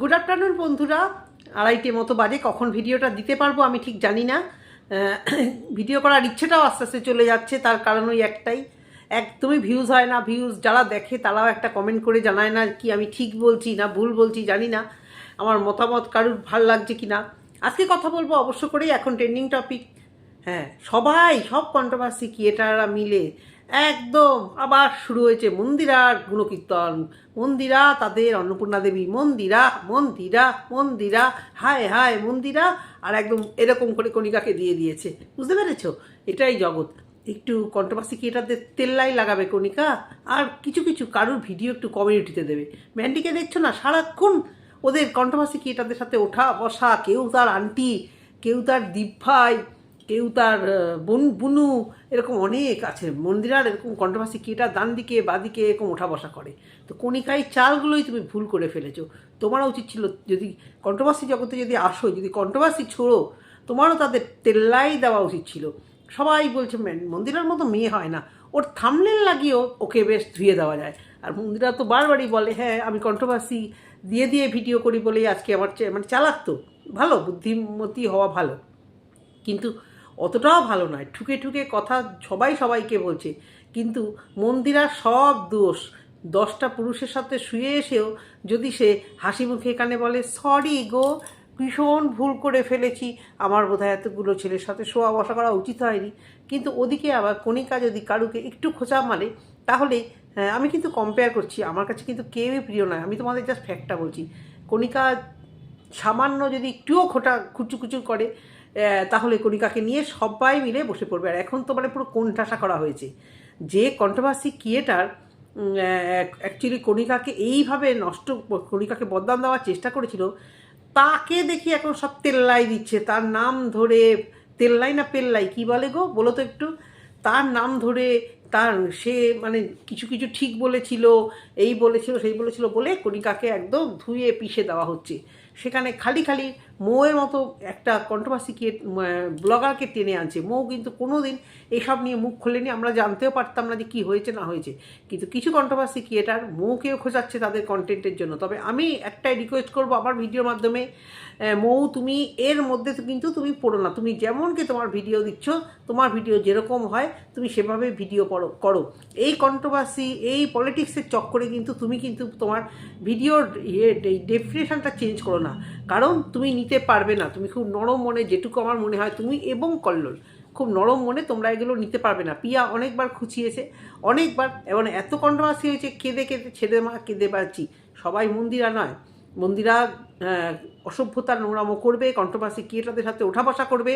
Good afternoon বন্ধুরা। আড়াইটে মতো বাজে, কখন ভিডিওটা দিতে পারব আমি ঠিক জানি না। ভিডিও করার ইচ্ছেটাও আস্তে আস্তে চলে যাচ্ছে, তার কারণ ওই একটাই। একদমই ভিউজ হয় না ভিউজ যারা দেখে তারাও একটা কমেন্ট করে জানায় না কি আমি ঠিক বলছি না ভুল বলছি, জানি না। আমার মতামত কারুর ভালো লাগছে কি না। আজকে কথা বলব অবশ্য করেই এখন ট্রেন্ডিং টপিক হ্যাঁ সবাই, সব কন্ট্রোভার্সি ক্রিয়েটাররা মিলে একদম আবার শুরু হয়েছে মন্দিরার গুণকীর্তন। মন্দিরা তাদের অন্নপূর্ণা দেবী। মন্দিরা মন্দিরা মন্দিরা, হায় হায়, মন্দিরা। আর একদম এরকম করে কণিকাকে দিয়ে দিয়েছে। বুঝতে পেরেছ? এটাই জগৎ। একটু কন্ট্রোভার্সি ক্রিয়েটারদের তেল্লাই লাগাবে কণিকা। আর কিছু কিছু কারুর ভিডিও একটু কমিউনিটিতে দেবে। ম্যান্ডিকে দেখছ না? সারাক্ষণ ওদের কন্ট্রোভার্সি ক্রিয়েটারদের সাথে ওঠা, বসা, কেউ তার আন্টি কেউ তার দীপ ভাই কেউ তার বন, বুনু এরকম অনেক আছে। মন্দিরার এরকম কন্ট্রোভার্সি ক্রিয়েটার ডান দিকে বাদিকে এরকম ওঠা বসা করে। তো কণিকাই চালগুলোই তুমি ভুল করে ফেলেছো। তোমারও উচিত ছিল যদি কন্ট্রোভার্সি জগতে যদি আসো, যদি কন্ট্রোভার্সি ছোড়ো, তোমারও তাদের তেল্লাই দেওয়া উচিত ছিল। সবাই বলছে, "ম্যান- মন্দিরার মতো মেয়ে হয় না। ওর থামলেন লাগিয়েও ওকে বেশ ধুয়ে দেওয়া যায়। আর মন্দিরা তো বারবারই বলে হ্যাঁ আমি কন্ট্রোভার্সি দিয়ে দিয়ে ভিডিও করি বলেই আজকে আমার মানে চালাক তো। ভালো, বুদ্ধিমতী হওয়া ভালো। কিন্তু অতটাও ভালো নয়। ঠুকে ঠুকে কথা সবাই সবাইকে বলছে। কিন্তু মন্দিরার সব দোষ। দশটা পুরুষের সাথে শুয়ে এসেও যদি সে হাসি মুখে এখানে বলে সরি গো ভীষণ ভুল করে ফেলেছি। আমার বোধহয় এতগুলো ছেলের সাথে শোয়া বসা করা উচিত হয়নি। কিন্তু ওদিকে আবার কণিকা যদি কারুকে একটু খোঁচা মারে তাহলে হ্যাঁ, আমি কিন্তু কম্পেয়ার করছি। আমার কাছে কিন্তু কেউই প্রিয় নয়। আমি তোমাদের জাস্ট ফ্যাক্টটা বলছি। কণিকা সামান্য যদি একটুও খোটা খুচু করে তাহলে কণিকাকে নিয়ে সবাই মিলে বসে পড়বে। আর এখন তো মানে পুরো কোণঠাসা করা হয়েছে। যে কন্ট্রোভার্সি ক্রিয়েটার অ্যাকচুয়ালি কণিকাকে এইভাবে নষ্ট, কণিকাকে বদনাম দেওয়ার চেষ্টা করেছিল, তাকে দেখি এখন সব তেল্লাই দিচ্ছে। তার নাম ধরে, তেল্লাই না পেল্লাই, কি বলে গো? বলো তো একটু। তার নাম ধরে, তার সে মানে কিছু কিছু ঠিক বলেছিল, এই বলেছিল, সেই বলেছিল বলে কণিকাকে একদম ধুয়ে পিষে দেওয়া হচ্ছে। সেখানে খালি খালি মৌয়ের মতো একটা কন্ট্রোভার্সি কে ব্লগারকে টেনে আনছে। মৌ কিন্তু কোনো দিন এসব নিয়ে মুখ খোলেনি। আমরা জানতেও পারতাম না যে কী হয়েছে, না হয়েছে। কিন্তু কিছু কন্ট্রোভার্সি ক্রিয়েটার মৌকেও খোঁজাচ্ছে তাদের কন্টেন্টের জন্য। তবে আমি একটাই রিকোয়েস্ট করব আমার ভিডিওর মাধ্যমে মৌ, তুমি এর মধ্যে কিন্তু তুমি পড়ো না। তুমি যেমনকে তোমার ভিডিও দিচ্ছ, তোমার ভিডিও যেরকম হয়, তুমি সেভাবে ভিডিও করো করো। এই কন্ট্রোভার্সি এই পলিটিক্সের চক্করে কিন্তু তুমি কিন্তু তোমার ভিডিওর ইয়ে ডেফিনেশনটা চেঞ্জ করো না। কারণ তুমি নিতে পারবে না, তুমি খুব নরম মনে যেটুকু আমার মনে হয় তুমি এবং কল্লোল, খুব নরম মনে তোমরা এগুলো নিতে পারবে না। পিয়া অনেকবার খুঁচিয়েছে, অনেকবার এবং এত কন্ট্রোভার্সি হয়েছে, কেঁদে কেঁদে, ছেদে মা, কেঁদে পারছি সবাই মন্দিরা নয়। মন্দিরা আহ, অসভ্যতার নোংরামো করবে কন্ট্রোভার্সি ক্রিয়েটারদের সাথে ওঠা বসা করবে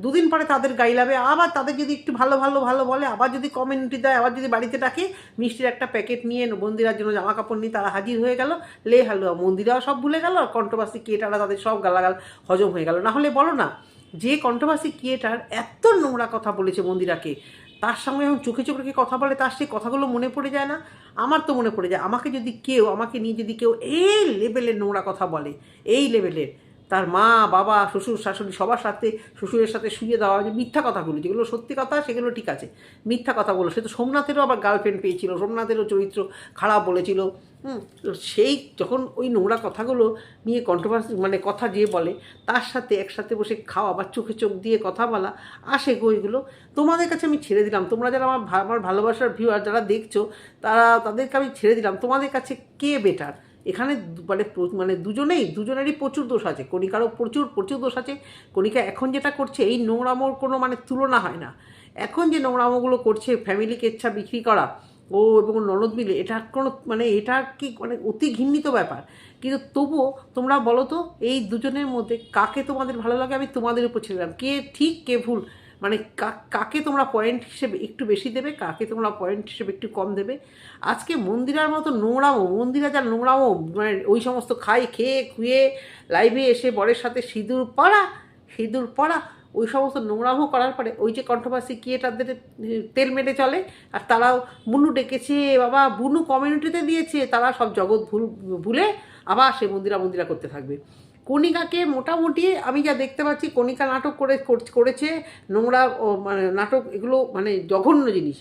দুদিন পরে তাদের গাইলাবে আবার তাদের যদি একটু ভালো ভালো ভালো বলে আবার যদি কমেন্টি দেয় আবার যদি বাড়িতে ডাকে মিষ্টির একটা প্যাকেট নিয়ে মন্দিরার জন্য জামা কাপড় নিয়ে তারা হাজির হয়ে গেল লে হালুয়া মন্দিরাও সব ভুলে গেল আর কন্ট্রোভার্সি ক্রিয়েটাররা তাদের সব গালাগাল হজম হয়ে গেল। না হলে বলো না যে কন্ট্রোভার্সি ক্রিয়েটার এত নোংরা কথা বলেছে মন্দিরাকে তার সঙ্গে যখন চোখে চোখে রেখে কথা বলে, তার সেই কথাগুলো মনে পড়ে যায় না? আমার তো মনে পড়ে যায়। আমাকে যদি কেউ, আমাকে নিয়ে যদি কেউ এই লেভেলের নোংরা কথা বলে, এই লেভেলের তার মা, বাবা, শ্বশুর, শাশুড়ি সবার সাথে, শ্বশুরের সাথে শুয়ে দেওয়া যে মিথ্যা কথাগুলো, যেগুলো সত্যি কথা, সেগুলো ঠিক আছে। মিথ্যা কথা বলো। সে তো সোমনাথেরও আবার গার্লফ্রেন্ড পেয়েছিল, সোমনাথেরও চরিত্র খারাপ বলেছিল। সেই যখন ওই নোংরা কথাগুলো নিয়ে কন্ট্রোভার্সি মানে কথা যে বলে, তার সাথে একসাথে বসে খাওয়া বা চোখে চোখ দিয়ে কথা বলা, আসে গো তোমাদের কাছে আমি ছেড়ে দিলাম। তোমরা যারা আমার আমার ভালোবাসার ভিউয়ার যারা দেখছ, তারা তাদেরকে আমি ছেড়ে দিলাম। তোমাদের কাছে কে বেটার এখানে মানে মানে দুজনেই, দুজনেরই প্রচুর দোষ আছে। কণিকারও প্রচুর প্রচুর দোষ আছে। কণিকা এখন যেটা করছে, এই নোংরামোর কোনো মানে তুলনা হয় না। এখন যে নোংরামোগুলো করছে ফ্যামিলি কেচ্ছা বিক্রি করা, ও এবং ননদ মিলে, এটা কোনো মানে এটা কি মানে অতি ঘৃণিত ব্যাপার। কিন্তু তবুও তোমরা বলো তো, এই দুজনের মধ্যে কাকে তোমাদের ভালো লাগে, আমি তোমাদের উপর ছেড়ে কে ঠিক, কে ভুল মানে কাকে তোমরা পয়েন্ট হিসেবে একটু বেশি দেবে, কাকে তোমরা পয়েন্ট হিসেবে একটু কম দেবে। আজকে মন্দিরার মতো নোংরামো, মন্দিরা যা নোংরামো মানে ওই সমস্ত খাই খেয়ে, খুয়ে লাইভে এসে বরের সাথে সিঁদুর পরা সিঁদুর পরা ওই সমস্ত নোংরামো করার পরে ওই যে কন্ট্রোভার্সি ক্রিয়েটারদের তেল মেটে চলে, আর তারাও বুনু ডেকেছে, বাবা বুনু কমিউনিটিতে দিয়েছে, তারা সব জগৎ ভুল, ভুলে আবার সে মন্দিরা মন্দিরা করতে থাকবে। কণিকাকে মোটামুটি আমি যা দেখতে পাচ্ছি, কণিকা নাটক করে, করেছে নোংরা মানে নাটক এগুলো মানে জঘন্য জিনিস।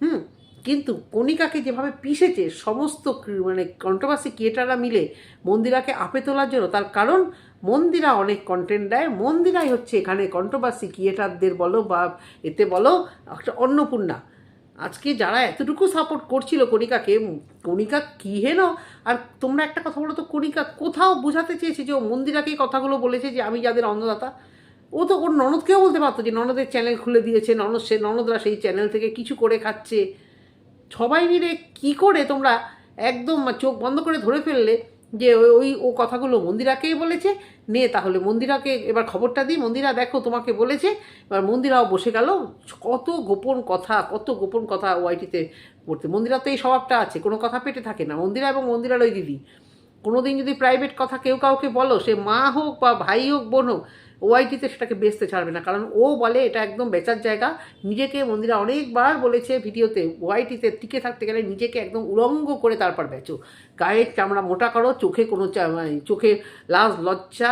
হুম? কিন্তু কণিকাকে যেভাবে পিষেছে, সমস্ত মানে কন্ট্রোভার্সি ক্রিয়েটাররা মিলে মন্দিরাকে আপে তোলার জন্য, তার কারণ মন্দিরা অনেক কন্টেন্ট দেয়। মন্দিরাই হচ্ছে এখানে কন্ট্রোভার্সি ক্রিয়েটারদের বলো বা এতে বলো, একটা অন্নপূর্ণা। আজকে যারা এতটুকু সাপোর্ট করছিল কণিকাকে, কণিকা কী হেন আর তোমরা একটা কথা বলো তো, কণিকা কোথাও বোঝাতে চেয়েছে যে ও মন্দিরাকেই কথাগুলো বলেছে যে আমি যাদের অন্নদাতা, ও তো ওর ননদকেও বলতে পারতো যে ননদের চ্যানেল খুলে দিয়েছে, ননদ সে, ননদরা সেই চ্যানেল থেকে কিছু করে খাচ্ছে। সবাই মিলে কি করে তোমরা একদম চোখ বন্ধ করে ধরে ফেললে? যে ওই- ও কথাগুলো মন্দিরাকেই বলেছে। নে তাহলে মন্দিরাকে এবার খবরটা দিই। মন্দিরা, দেখো, তোমাকে বলেছে, এবার মন্দিরাও বসে গেল। কত গোপন কথা, কত গোপন কথা ওয়াইটিতে পড়তে। মন্দিরা তো এই স্বভাবটা আছে, কোনো কথা পেটে থাকে না। মন্দিরা এবং মন্দিরার ওই দিদি। কোনোদিন যদি প্রাইভেট কথা কেউ কাউকে বলো, সে মা হোক বা ভাই হোক, বোন হোক ওআইটিতে সেটাকে বেচতে ছাড়বে না। কারণ ও বলে এটা একদম বেচার জায়গা। নিজেকে মন্দিরা অনেকবার বলেছে ভিডিওতে ওআইটিতে টিকে থাকতে গেলে নিজেকে একদম উলঙ্গ করে তারপর বেচো। গায়ের চামড়া মোটা করো, চোখে কোনো মানে চোখে লাজ, লজ্জা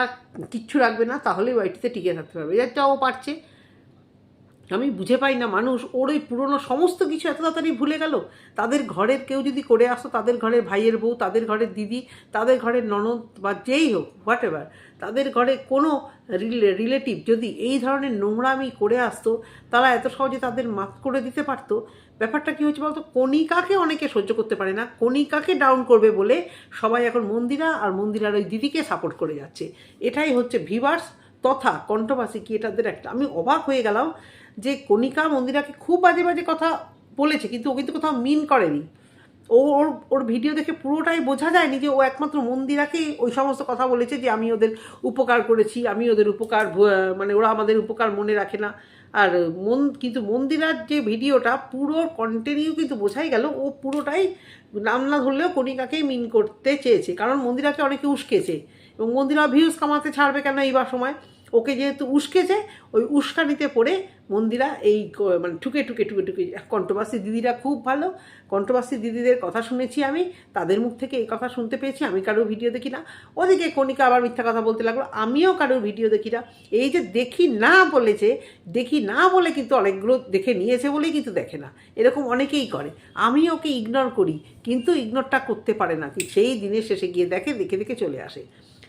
কিচ্ছু রাখবে না তাহলে ওআইটিতে টিকে থাকতে পারবে। এটা ও পারছে। আমি বুঝে পাই না, মানুষ, ওর ওই পুরনো সমস্ত কিছু এত তাড়াতাড়ি ভুলে গেল? তাদের ঘরের কেউ যদি করে আসতো, তাদের ঘরের ভাইয়ের বউ, তাদের ঘরের দিদি, তাদের ঘরের ননদ বা যেই হোক হোয়াট এভার তাদের ঘরে কোনো রিলেটিভ যদি এই ধরনের নোংরামি করে আসতো, তারা এত সহজে তাদের মাফ করে দিতে পারতো? ব্যাপারটা কী হচ্ছে বলতো? কণিকাকে অনেকে সহ্য করতে পারে না। কণিকাকে ডাউন করবে বলে সবাই এখন মন্দিরা আর মন্দিরার ওই দিদিকে সাপোর্ট করে যাচ্ছে। এটাই হচ্ছে ভিভার্স তথা কণ্ঠবাসী ক্রিয়েটারদের একটা। আমি অবাক হয়ে গেলাম যে কণিকা মন্দিরাকে খুব বাজে বাজে কথা বলেছে, কিন্তু ও কিন্তু কোথাও মিন করেনি। ও, ওর ওর ভিডিও দেখে পুরোটাই বোঝা যায়নি যে ও একমাত্র মন্দিরাকেই ওই সমস্ত কথা বলেছে যে আমি ওদের উপকার করেছি, আমি ওদের উপকার মানে ওরা আমাদের উপকার মনে রাখে না। আর মন, কিন্তু মন্দিরার যে ভিডিওটা, পুরো কন্টিনিউ কিন্তু বোঝাই গেল, ও পুরোটাই নাম না ধরলেও কণিকাকেই মিন করতে চেয়েছে। কারণ মন্দিরাকে অনেকে উস্কেছে। এবং মন্দিরা ভিউজ কামাতে ছাড়বে কেন এইবার সময়? ওকে যেহেতু উস্কেছে ওই উস্কানিতে পড়ে মন্দিরা এই মানে ঠুকে ঠুকে ঠুকে ঠুকে কণ্ঠবাসী দিদিরা খুব ভালো। কণ্ঠবাসী দিদিদের কথা শুনেছি আমি, তাদের মুখ থেকে এই কথা শুনতে পেয়েছি, আমি কারোর ভিডিও দেখি না। ওদিকে কণিকা আবার মিথ্যা কথা বলতে লাগল, আমিও কারোর ভিডিও দেখি না। এই যে দেখি না বলেছে, দেখি না বলে কিন্তু অনেকগুলো দেখে নিয়েছে বলেই কিন্তু দেখে না। এরকম অনেকেই করে। আমি ওকে ইগনোর করি, কিন্তু ইগনোরটা করতে পারে না। কি সেই দিনের শেষে গিয়ে দেখে দেখে দেখে চলে আসে।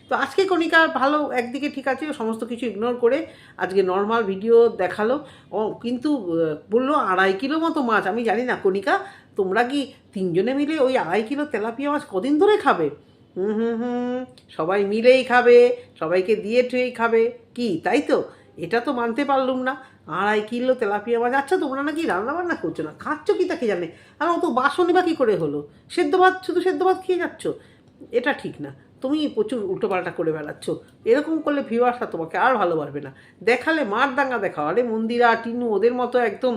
তো আজকে কণিকা ভালো, একদিকে ঠিক আছে, সমস্ত কিছু ইগনোর করে আজকে নর্মাল ভিডিও দেখাল। ও কিন্তু বলল আড়াই কিলো মতো মাছ। আমি জানি না, কণিকা, তোমরা কি তিনজনে মিলে ওই আড়াই কিলো তেলাপিয়া মাছ কদিন ধরে খাবে? হুম হুম হুম, সবাই মিলেই খাবে, সবাইকে দিয়ে টুয়েই খাবে। কি, তাই তো? এটা তো মানতে পারলুম না। আড়াই কিলো তেলাপিয়া মাছ আচ্ছা তোমরা নাকি রান্না বান্না করছ না? খাচ্ছ কি তাকে জানে? আর অত বাসনই বা কী করে হলো? সেদ্ধ ভাত, শুধু সেদ্ধ ভাত খেয়ে যাচ্ছ? এটা ঠিক না। তুমি প্রচুর উল্টোপাল্টা করে বেড়াচ্ছ। এরকম করলে ভিউয়ার্সরা তোমাকে আর ভালোবাসবে না। দেখালে মার দাঙ্গা দেখাও। আরে মন্দিরা, টিনু, ওদের মতো একদম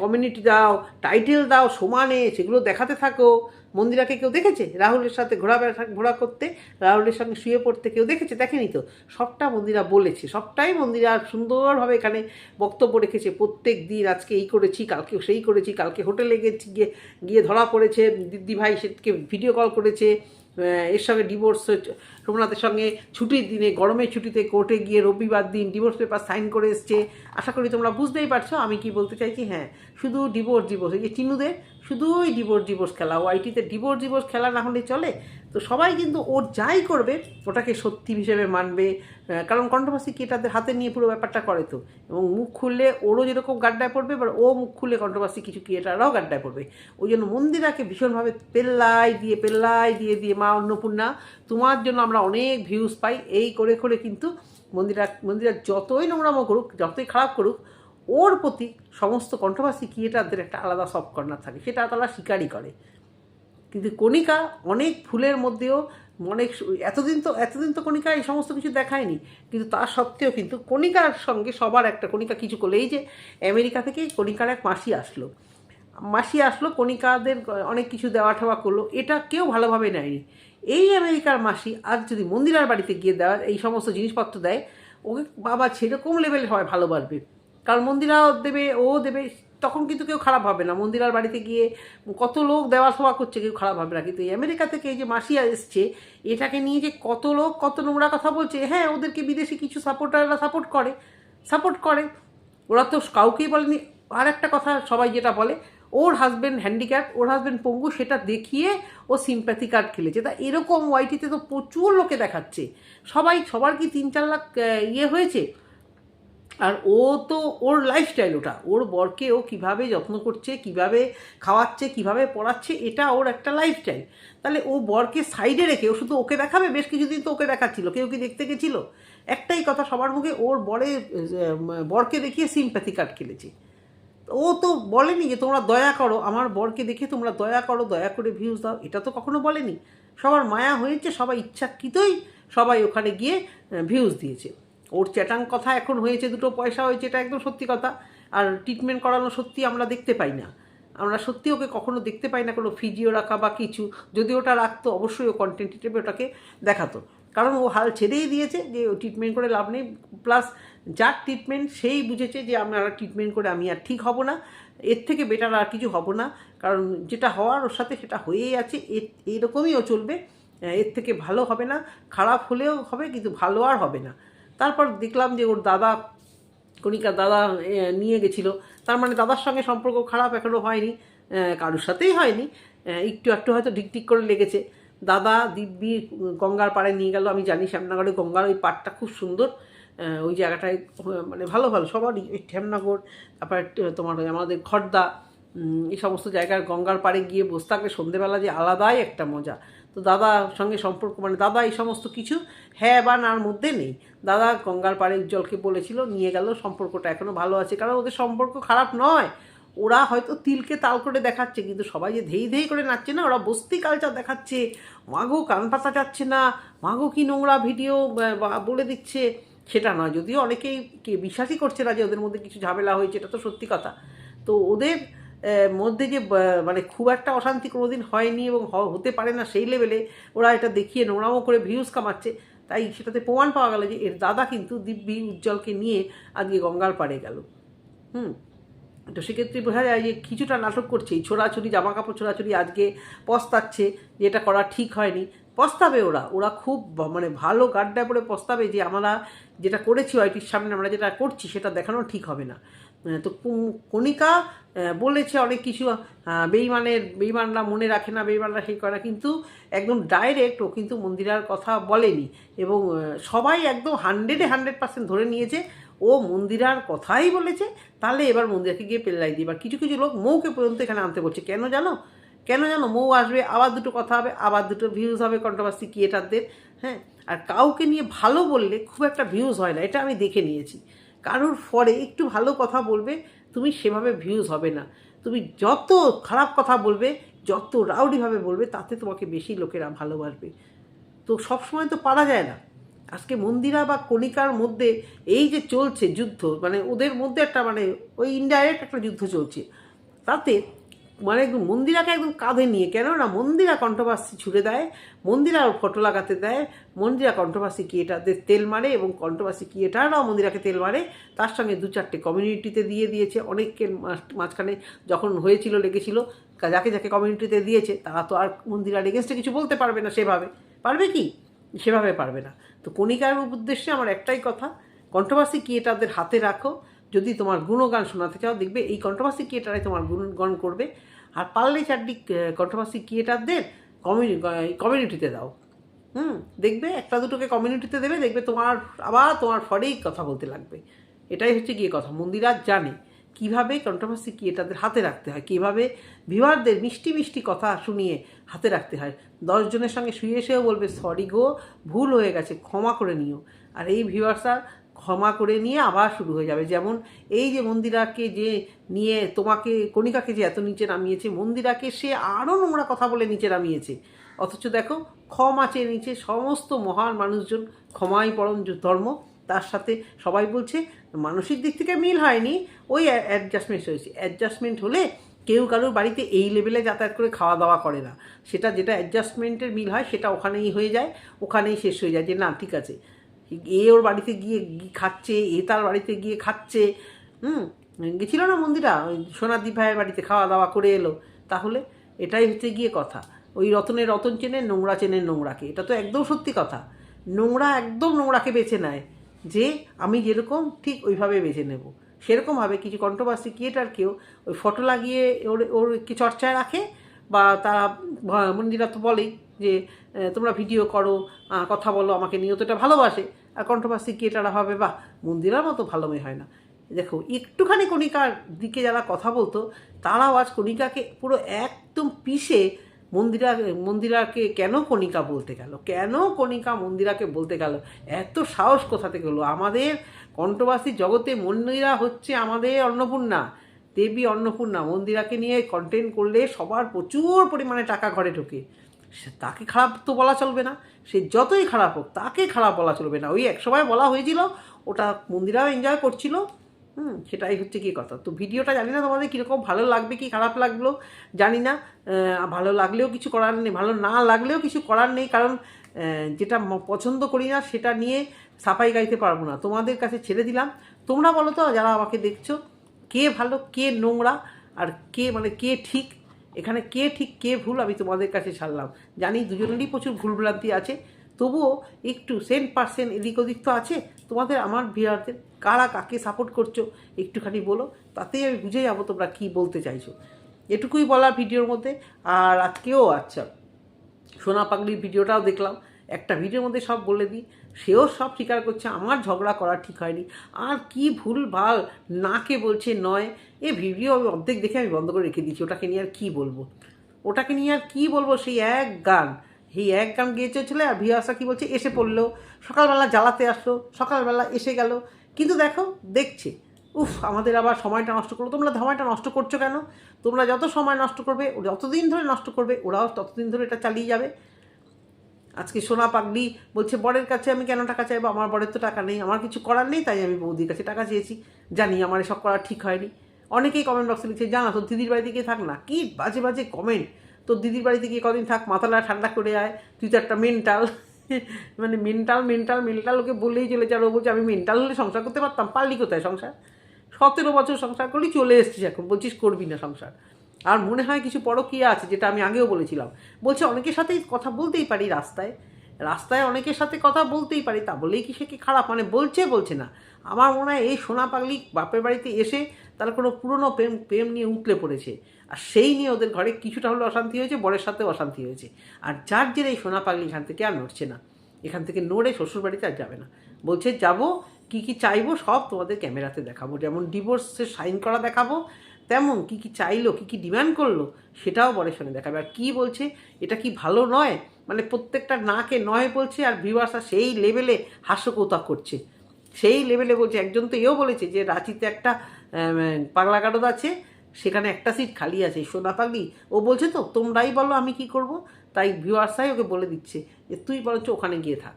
কমিউনিটি দাও টাইটেল দাও, সমানে, সেগুলো দেখাতে থাকো। মন্দিরাকে কেউ দেখেছে? রাহুলের সাথে ঘোরাফেরা ঘোরা করতে, রাহুলের সঙ্গে শুয়ে পড়তে কেউ দেখেছে? দেখেনি তো? সবটা মন্দিরা বলেছে। সবটাই মন্দিরা সুন্দরভাবে এখানে বক্তব্য রেখেছে। প্রত্যেক দিন আজকে এই করেছি, কালকে সেই করেছি, কালকে হোটেলে গেছি, গিয়ে গিয়ে ধরা পড়েছে। দিদি ভাই ভিডিও কল করেছে। এর সঙ্গে ডিভোর্স সোমনাথের সঙ্গে ছুটির দিনে গরমের ছুটিতে কোর্টে গিয়ে রবিবার দিন ডিভোর্স পেপার সাইন করে এসছে। আশা করি তোমরা বুঝতেই পারছ, আমি কি বলতে চাইছি? হ্যাঁ শুধু ডিভোর্স ডিভোর্স এই যে টিনুদের শুধুই ডিভোর্স ডিভোর্স খেলা। ওয়াইটিতে ডিভোর্স ডিভোর্স খেলা না হলে চলে। তো সবাই কিন্তু ওর যাই করবে, ওটাকে সত্যি হিসেবে মানবে। কারণ কন্ট্রোভার্সি কি তাদের হাতে নিয়ে পুরো ব্যাপারটা করে তো। এবং মুখ খুললে ওরও যেরকম গাড্ডায় পড়বে, এবার ও মুখ খুললে কন্ট্রোভার্সি কিছু ক্রিয়েটাররাও গাড্ডায় পড়বে। ওই জন্য মন্দিরাকে ভীষণভাবে পেল্লাই দিয়ে পেল্লাই দিয়ে দিয়ে, মা অন্নপূর্ণা, তোমার জন্য আমরা অনেক ভিউজ পাই। এই করে করে কিন্তু মন্দিরা মন্দিরা যতই নোংরামো করুক, যতই খারাপ করুক ওর প্রতি সমস্ত কন্ট্রোভার্সি ক্রিয়েটারদের একটা আলাদা সব কর্নার থাকে, সেটা তারা স্বীকারই করে। কিন্তু কণিকা অনেক ফুলের মধ্যেও, অনেক এতদিন তো এতদিন তো কণিকা এই সমস্ত কিছু দেখায়নি। কিন্তু তা সত্ত্বেও কিন্তু কণিকার সঙ্গে সবার একটা, কণিকা কিছু করলে এই যে আমেরিকা থেকে কণিকার এক মাসি আসলো। মাসি আসলো, কণিকাদের অনেক কিছু দেওয়া ঠেওয়া করল, এটা কেউ ভালোভাবে নেয়নি। এই আমেরিকার মাসি আজ যদি মন্দিরার বাড়িতে গিয়ে দেওয়ার এই সমস্ত জিনিসপত্র দেয়, ওকে বাবা সেরকম লেভেলে হয় ভালোবাসবে। কারণ মন্দিরাও দেবে, ও দেবে, তখন কিন্তু কেউ খারাপ হবে না। মন্দিরার বাড়িতে গিয়ে কত লোক দেওয়া সভা করছে, কেউ খারাপ হবে না। কিন্তু এই আমেরিকা থেকে এই যে মাসিয়া এসছে, এটাকে নিয়ে যে কত লোক কত নোংরা কথা বলছে হ্যাঁ ওদেরকে বিদেশি কিছু সাপোর্টাররা সাপোর্ট করে সাপোর্ট করে। ওরা তো কাউকেই বলেনি। আর একটা কথা সবাই যেটা বলে, ওর হাজব্যান্ড হ্যান্ডিক্যাপ ওর হাজব্যান্ড পঙ্গু সেটা দেখিয়ে ও সিম্প্যাথি কার্ড খেলেছে। তা এরকম ওয়াইটিতে তো প্রচুর লোকে দেখাচ্ছে। সবাই, সবার কি তিন চার লাখ ইয়ে হয়েছে? আর ও তো ওর লাইফস্টাইল ওটা। ওর বরকে ও কীভাবে যত্ন করছে, কীভাবে খাওয়াচ্ছে, কীভাবে পড়াচ্ছে, এটা ওর একটা লাইফস্টাইল তাহলে ও বরকে সাইডে রেখে, ও শুধু ওকে দেখাবে? বেশ কিছুদিন তো ওকে দেখাচ্ছিল, কেউ কি দেখতে গেছিল? একটাই কথা, সবার মুখে ওর বরে বরকে দেখিয়ে সিম্প্যাথি কার্ড খেলেছে। ও তো বলেনি যে, তোমরা দয়া করো, আমার বরকে দেখে তোমরা দয়া করো, দয়া করে ভিউজ দাও। এটা তো কখনো বলেনি। সবার মায়া হয়েছে, সবাই ইচ্ছাকৃতই সবাই ওখানে গিয়ে ভিউজ দিয়েছে। ওর চ্যাটাং কথা এখন হয়েছে, দুটো পয়সা হয়েছে, এটা একদম সত্যি কথা। আর ট্রিটমেন্ট করানো সত্যি আমরা দেখতে পাই না। আমরা সত্যি ওকে কখনো দেখতে পাই না, কোনো ফিজিও রাখা বা কিছু। যদি ওটা রাখতো, অবশ্যই ও কন্টেন্ট হিসেবে ওটাকে দেখাতো। কারণ ও হাল ছেড়েই দিয়েছে যে ও ট্রিটমেন্ট করে লাভ নেই। প্লাস যার ট্রিটমেন্ট সেই বুঝেছে যে আমরা ট্রিটমেন্ট করে আমি আর ঠিক হব না। এর থেকে বেটার আর কিছু হব না। কারণ যেটা হওয়ার ওর সাথে সেটা হয়েই আছে। এরকমই ও চলবে। এর থেকে ভালো হবে না। খারাপ হলেও হবে, কিন্তু ভালো আর হবে না। তারপর দেখলাম যে ওর দাদা কণিকার দাদা নিয়ে গেছিল। তার মানে দাদার সঙ্গে সম্পর্ক খারাপ এখনও হয়নি কারোর সাথেই হয়নি। একটু একটু হয়তো ঢিকঢিক করে লেগেছে। দাদা দিব্যি গঙ্গার পাড়ে নিয়ে গেল। আমি জানি শ্যামনগরে গঙ্গার ওই পাড়টা খুব সুন্দর। ওই জায়গাটায় মানে ভালো ভালো সবারই। ওই শ্যামনগর তারপরে তোমার আমাদের উম, এই সমস্ত জায়গার গঙ্গার পাড়ে গিয়ে বসে থাকলে সন্ধেবেলা যে আলাদাই একটা মজা। তো দাদার সঙ্গে সম্পর্ক মানে দাদা এই সমস্ত কিছু হ্যাঁ বা নার মধ্যে নেই। দাদা গঙ্গার পাড়ে উজ্জ্বলকে বলেছিল, নিয়ে গেল, সম্পর্কটা এখনও ভালো আছে। কারণ ওদের সম্পর্ক খারাপ নয়। ওরা হয়তো তিলকে তাল করে দেখাচ্ছে, কিন্তু সবাই যে ধেই ধেই করে নাচছে না, ওরা বস্তি কালচার দেখাচ্ছে। মাগো কান পাতা যাচ্ছে না। মাগো কি নোংরা ভিডিও বলে দিচ্ছে। সেটা নয়, যদিও অনেকেই বিশ্বাসই করছে না যে ওদের মধ্যে কিছু ঝামেলা হয়েছে, এটা তো সত্যি কথা। তো ওদের মধ্যে যে মানে খুব একটা অশান্তি কোনোদিন হয়নি এবং হতে পারে না সেই লেভেলে ওরা এটা দেখিয়ে নোংরামো করে ভিউজ কামাচ্ছে, তাই সেটাতে প্রমাণ পাওয়া গেল যে এর দাদা কিন্তু দিব্যি উজ্জ্বলকে নিয়ে আজকে গঙ্গার পাড়ে গেল। হুম। তো সেক্ষেত্রে বোঝা যায় যে কিছুটা নাটক করছে, এই ছোড়াছুরি জামা কাপড় ছোড়াছুরি আজকে পস্তাচ্ছে যে এটা করা ঠিক হয়নি। পস্তাবে ওরা ওরা খুব মানে ভালো গাড্ডা পরে পস্তাবে যে আমরা যেটা করেছি ওয়াইটির সামনে আমরা যেটা করছি সেটা দেখানো ঠিক হবে না। তো কু- কণিকা বলেছে অনেক কিছু বেইমানের, বেইমানরা মনে রাখে না, বেইমানরা সেই করে না, কিন্তু একদম ডাইরেক্ট ও কিন্তু মন্দিরার কথা বলেনি। এবং সবাই একদম হান্ড্রেডে হান্ড্রেড পার্সেন্ট ধরে নিয়েছে, ও মন্দিরার কথাই বলেছে, তাহলে এবার মন্দিরাকে গিয়ে পেল্লাই দিই। এবার কিছু কিছু লোক মৌকে পর্যন্ত এখানে আনতে বলছে, কেন জানো? কেন জানো? মৌ আসবে, আবার দুটো কথা হবে, আবার দুটো ভিউজ হবে কন্ট্রোভার্সি ক্রিয়েটারদের হ্যাঁ? আর কাউকে নিয়ে ভালো বললে খুব একটা ভিউজ হয় না, এটা আমি দেখে নিয়েছি। কারোর ফরে একটু ভালো কথা বলবে তুমি সেভাবে ভিউজ হবে না। তুমি যত খারাপ কথা বলবে, যত রাউডিভাবে বলবে, তাতে তোমাকে বেশি লোকেরা ভালোবাসবে। তো সবসময় তো পারা যায় না। আজকে মন্দিরা বা কণিকার মধ্যে এই যে চলছে যুদ্ধ মানে ওদের মধ্যে একটা মানে ওই ইনডাইরেক্ট একটা যুদ্ধ চলছে। তাতে মানে একদম মন্দিরাকে একদম কাঁধে নিয়ে কেন না মন্দিরা কণ্ঠবাসী ছুড়ে দেয়, মন্দিরা ফটো লাগাতে দেয়, মন্দিরা কণ্ঠবাসী ক্রিয়েটারদের তেল মারে এবং কণ্ঠবাসী ক্রিয়েটাররাও মন্দিরাকে তেল মারে, তার সঙ্গে দু চারটে কমিউনিটিতে দিয়ে দিয়েছে, অনেককে মাঝ- মাঝখানে যখন হয়েছিল, লেগেছিল যাকে যাকে কমিউনিটিতে দিয়েছে, তারা তো আর মন্দিরার এগেনস্টে কিছু বলতে পারবে না সেভাবে। পারবে কি? সেভাবে পারবে না। তো কণিকার উদ্দেশ্যে আমার একটাই কথা, কণ্ঠবাসী ক্রিয়েটারদের হাতে রাখো, যদি তোমার গুণগান শোনাতে চাও, দেখবে এই কণ্ঠবাসী ক্রিয়েটারে তোমার গুণগান করবে আর পারলে চারটি কণ্ঠবাসী ক্রিয়েটারদের কমিউনি কমিউনিটিতে দাও। হুম, দেখবে একটা দুটোকে কমিউনিটিতে দেবে, দেখবে তোমার, আবার তোমার ফরেই কথা বলতে লাগবে। এটাই হচ্ছে গিয়ে কথা, মন্দিরা জানে কীভাবে কন্ট্রোভার্সি ক্রিয়েটারদের হাতে রাখতে হয়, কীভাবে ভিউয়ারদের মিষ্টি মিষ্টি কথা শুনিয়ে হাতে রাখতে হয়। দশজনের সঙ্গে শুয়ে এসেও বলবে সরি গো, ভুল হয়ে গেছে, ক্ষমা করে নিও। আর এই ভিউয়ার্সরা ক্ষমা করে নিয়ে আবার শুরু হয়ে যাবে। যেমন এই যে মন্দিরাকে যে নিয়ে তোমাকে, কণিকাকে যে এত নিচে নামিয়েছে, মন্দিরাকে সে আরও নোংরা কথা বলে নিচে নামিয়েছে। অথচ দেখো, ক্ষমা চেয়ে নিচে সমস্ত মহান মানুষজন, ক্ষমাই পরম ধর্ম, তার সাথে সবাই বলছে, মানসিক দিক থেকে মিল হয়নি, ওই অ্যাডজাস্টমেন্ট হয়েছে। অ্যাডজাস্টমেন্ট হলে কেউ কারোর বাড়িতে এই লেভেলে যাতায়াত করে খাওয়া দাওয়া করে না। সেটা যেটা অ্যাডজাস্টমেন্টের মিল হয়, সেটা ওখানেই হয়ে যায়, ওখানেই শেষ হয়ে যায় যে না, ঠিক আছে। এ ওর বাড়িতে গিয়ে খাচ্ছে, এ তার বাড়িতে গিয়ে খাচ্ছে, হুম? গেছিল না মন্দিরা? ওই সোনাদ্বীপ ভাইয়ের বাড়িতে খাওয়া দাওয়া করে এলো। তাহলে এটাই হচ্ছে গিয়ে কথা। ওই রতনের রতন চেনে, নোংরা চেনে নোংরাকে। এটা তো একদম সত্যি কথা। নোংরা একদম নোংরাকে বেছে নেয়। যে আমি যেরকম, ঠিক ওইভাবে বেছে নেব। সেরকমভাবে কিছু কন্ট্রোভার্সি ক্রিয়েটার কেউ ওই ফটো লাগিয়ে ওর ওর কি চর্চায় রাখে বা তারা, মন্দিরা তো বলেই যে তোমরা ভিডিও করো কথা বলো, আমাকে নিয়ে তো এটা ভালোবাসে। কন্ট্রোভার্সি ক্রিয়েটাররা হবে বাহ, মন্দিরার মতো ভালো মেয়ে হয় না? দেখো, একটুখানি কণিকার দিকে যারা কথা বলতো, তারাও আজ কণিকাকে পুরো একদম পিষে মন্দিরা, মন্দিরাকে কেন কণিকা বলতে গেল? কেন কণিকা মন্দিরাকে বলতে গেল? এত সাহস কোথা থেকে হলো? আমাদের কণ্ঠবাসী জগতে মন্দিরা হচ্ছে আমাদের অন্নপূর্ণা, দেবী অন্নপূর্ণা। মন্দিরাকে নিয়ে কন্টেন্ট করলে সবার প্রচুর পরিমাণে টাকা ঘরে ঢোকে। তাকে খারাপ তো বলা চলবে না। সে যতই খারাপ হোক, তাকে খারাপ বলা চলবে না। ওই এক সময় বলা হয়েছিল, ওটা মন্দিরাও এনজয় করছিল। হুম, সেটাই হচ্ছে কি কথা। তো ভিডিওটা জানি না তোমাদের কীরকম ভালো লাগবে কি খারাপ লাগল, জানি না। ভালো লাগলেও কিছু করার নেই, ভালো না লাগলেও কিছু করার নেই, কারণ যেটা পছন্দ করি না, সেটা নিয়ে সাফাই গাইতে পারব না। তোমাদের কাছে ছেড়ে দিলাম। তোমরা বলো তো, যারা আমাকে দেখছ, কে ভালো, কে নোংরা, আর কে মানে কে ঠিক এখানে কে ঠিক কে ভুল আমি তোমাদের কাছে ছাড়লাম জানি দুজনেরই প্রচুর ভুল ভুলভ্রান্তি আছে, তবুও একটু সেন্ট পার্সেন্ট এদিক ওদিক তো আছে। তোমাদের আমার ভিড়ারদের কারা কাকে সাপোর্ট করছ একটুখানি বলো, তাতেই আমি বুঝে যাব তোমরা কী বলতে চাইছো। এটুকুই বলা ভিডিওর মধ্যে। আর আজকেও আচ্ছা সোনা পাগলির ভিডিওটাও দেখলাম। একটা ভিডিওর মধ্যে সব বলে দিই। সেও সব স্বীকার করছে, আমার ঝগড়া করা ঠিক হয়নি। আর কি ভুল ভালো, নাকে বলছে নয়। এ ভিডিও আমি অর্ধেক দেখে আমি বন্ধ করে রেখে দিয়েছি, ওটাকে নিয়ে আর কী বলব? ওটাকে নিয়ে আর কী বলব? সেই এক গান, সেই এক গান গেয়েছে ছেলে, আর ভিয়াসা কী বলছে? এসে পড়ল, সকালবেলা জ্বালাতে আসলো, সকালবেলা এসে গেল। কিন্তু দেখো, দেখছে। উফ, আমাদের আবার সময়টা নষ্ট করল। তোমরা সময়টা নষ্ট করছ কেন? তোমরা যত সময় নষ্ট করবে, যতদিন ধরে নষ্ট করবে, ওরাও ততদিন ধরে এটা চালিয়ে যাবে। আজকে সোনা পাগলি বলছে, বরের কাছে আমি কেন টাকা চাইব? আমার বরের তো টাকা নেই। আমার কিছু করার নেই, তাই আমি বৌদির কাছে টাকা চেয়েছি। জানি আমার এসব করা ঠিক হয়নি। অনেকেই কমেন্ট বক্সে লিখছে, জানা, তোর দিদির বাড়িতে গিয়ে থাক না। কি বাজে বাজে কমেন্ট তোর দিদির বাড়িতে গিয়ে কদিন থাক মাথাটা ঠান্ডা করে আয়। তুই তো একটা মেন্টাল মানে মেন্টাল মেন্টাল মেন্টাল ওকে বলেই চলে আর ও বলছে, আমি মেন্টাল হলে সংসার করতে পারতাম, পারলি কোথায় সংসার? সতেরো বছর সংসার করলি, চলে এসছিস এখন। বলছিস, করবি না সংসার। আর মনে হয় কিছু পরকীয়া আছে, যেটা আমি আগেও বলেছিলাম। বলছে, অনেকের সাথেই কথা বলতেই পারি রাস্তায়। রাস্তায় অনেকের সাথে কথা বলতেই পারি, তা বলেই কি সে কি খারাপ? মানে বলছে বলছে না। আমার মনে হয় এই সোনা পাগলি বাপের বাড়িতে এসে তার কোনো পুরনো প্রেম প্রেম নিয়ে উতলে পড়েছে। আর সেই নিয়ে ওদের ঘরে কিছুটা হলেও অশান্তি হয়েছে, বরের সাথেও অশান্তি হয়েছে। আর যার জেরে এই সোনা পাগলি এখান থেকে আর নড়ছে না। এখান থেকে নড়ে শ্বশুর বাড়িতে আর যাবে না। বলছে, যাব, কি কি চাইব সব তোমাদের ক্যামেরাতে দেখাবো। যেমন ডিভোর্সের সাইন করা দেখাবো তেমন কি কি চাইলো? কি কি ডিমান্ড করল? সেটাও বরের সঙ্গে দেখাবে। আর কী বলছে? এটা কি ভালো নয়? মানে প্রত্যেকটা নাকে নয় বলছে আর ভিউয়ার্সরা সেই লেভেলে হাস্যকৌতাক করছে। সেই লেভেলে বলছে। একজন তো এও বলেছে যে রাঁচিতে একটা পাগলা গারদ আছে, সেখানে একটা সিট খালি আছে, সোনা পাগলি। ও বলছে তো, তোমরাই বলো আমি কি করব? তাই ভিউয়ার্সাই ওকে বলে দিচ্ছে যে, তুই বরঞ্চ ওখানে গিয়ে থাক।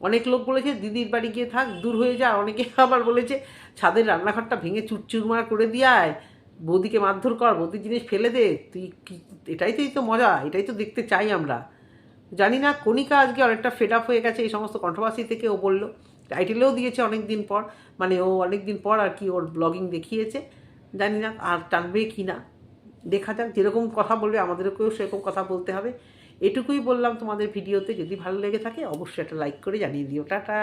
অনেক লোক বলেছে, দিদির বাড়ি গিয়ে থাক, দূর হয়ে যা। অনেকে আবার বলেছে, ছাদের রান্নাঘরটা ভেঙে চুরচুরমার করে দিয়ে আয়। বৌদিকে মারধর কর, বৌদির জিনিস ফেলে দে, তুই কি, এটাই তো মজা, এটাই তো দেখতে চাই আমরা। জানি না, কণিকা আজকে অনেকটা ফেড আপ হয়ে গেছে এই সমস্ত কন্ট্রোভার্সি থেকে, ও বলল। টাইটেলেও দিয়েছে অনেক দিন পর মানে ও অনেক দিন পর আর কি ওর ব্লগিং দেখিয়েছে। জানি না আর টানবে কি না। দেখা যাক, যেরকম কথা বলবে, আমাদেরকেও সেরকম কথা বলতে হবে। এটুকুই বললাম তোমাদের ভিডিওতে যদি ভালো লেগে থাকে, অবশ্যই একটা লাইক করে জানিয়ে দিও। টাটা।